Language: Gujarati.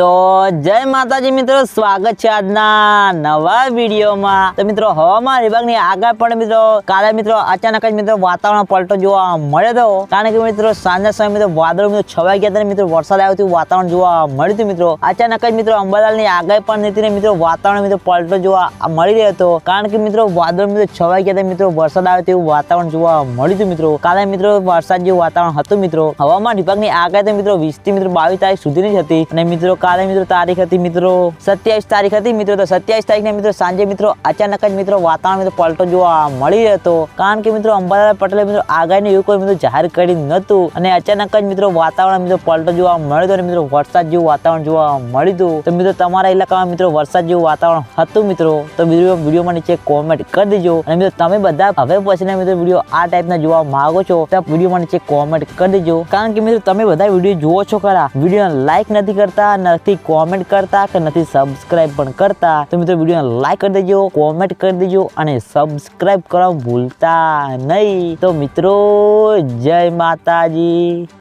તો જય માતાજી મિત્રો, સ્વાગત છે આજના નવા વિડીયોમાં. તો મિત્રો, હવામાન વિભાગની આગળ પણ મિત્રો, કાલે મિત્રો અચાનક જ મિત્રો વાતાવરણ પલટો જોવા મળ્યો હતો. કારણ કે મિત્રો, સાંજના સમયે મિત્રો વાદળો મિત્રો છવાઈ ગયા હતા મિત્રો વરસાદ આવ્યો હતું વાતાવરણ જોવા મળ્યું હતું મિત્રો. અચાનક જ મિત્રો અંબાલાલની આગળ પણ નીતિને મિત્રો વાતાવરણ મિત્રો પલટો જોવા મળી રહ્યો હતો. કારણ કે મિત્રો વાદળ મિત્રો છવાઈ ગયા હતા મિત્રો વરસાદ આવ્યો તેવું વાતાવરણ જોવા મળ્યું હતું મિત્રો. કાલે મિત્રો વરસાદ જેવું વાતાવરણ હતું મિત્રો. હવામાન વિભાગની આગળ મિત્રો વીસથી મિત્રો બાવીસ તારીખ સુધીની જ હતી. અને મિત્રો કાલે મિત્રો, તારીખ હતી મિત્રો સત્યાવીસ તારીખ હતી મિત્રો, તો સત્યાવીસ તારીખને મિત્રો સાંજે મિત્રો અચાનક જ મિત્રો વાતાવરણ મિત્રો પલટો જોવા મળી હતો કારણ કે મિત્રો અંબાલાલ પટેલે મિત્રો આગાહીને એવું કોઈ મિત્રો જાહેર કરી નહોતું અને અચાનક જ મિત્રો વાતાવરણ મિત્રો પલટો જોવા મળ્યો હતો અને મિત્રો વરસાદ જેવું વાતાવરણ જોવા મળ્યું. હતું તો મિત્રો તમારા ઇલાકામાં મિત્રો વરસાદ જેવું વાતાવરણ હતું મિત્રો, તો વીડિયો વિડીયોમાં નીચે કોમેન્ટ કરી દેજો. અને મિત્રો તમે બધા હવે પછીના મિત્રો વીડિયો આ ટાઈપના જોવા માંગો છો, તો વિડીયોમાં નીચે કોમેન્ટ કરી દેજો. કારણ કે મિત્રો તમે બધા વીડિયો જુઓ છો ખરા. વીડિયો લાઈક નથી કરતા નથી કોમેન્ટ કરતા કે નથી સબસ્ક્રાઇબ પણ કરતા, તો મિત્રો વીડિયો લાઈક કરી દેજો કોમેન્ટ કરી દેજો અને સબસ્ક્રાઇબ કરવા ભૂલતા નહીં. તો મિત્રો, જય માતાજી.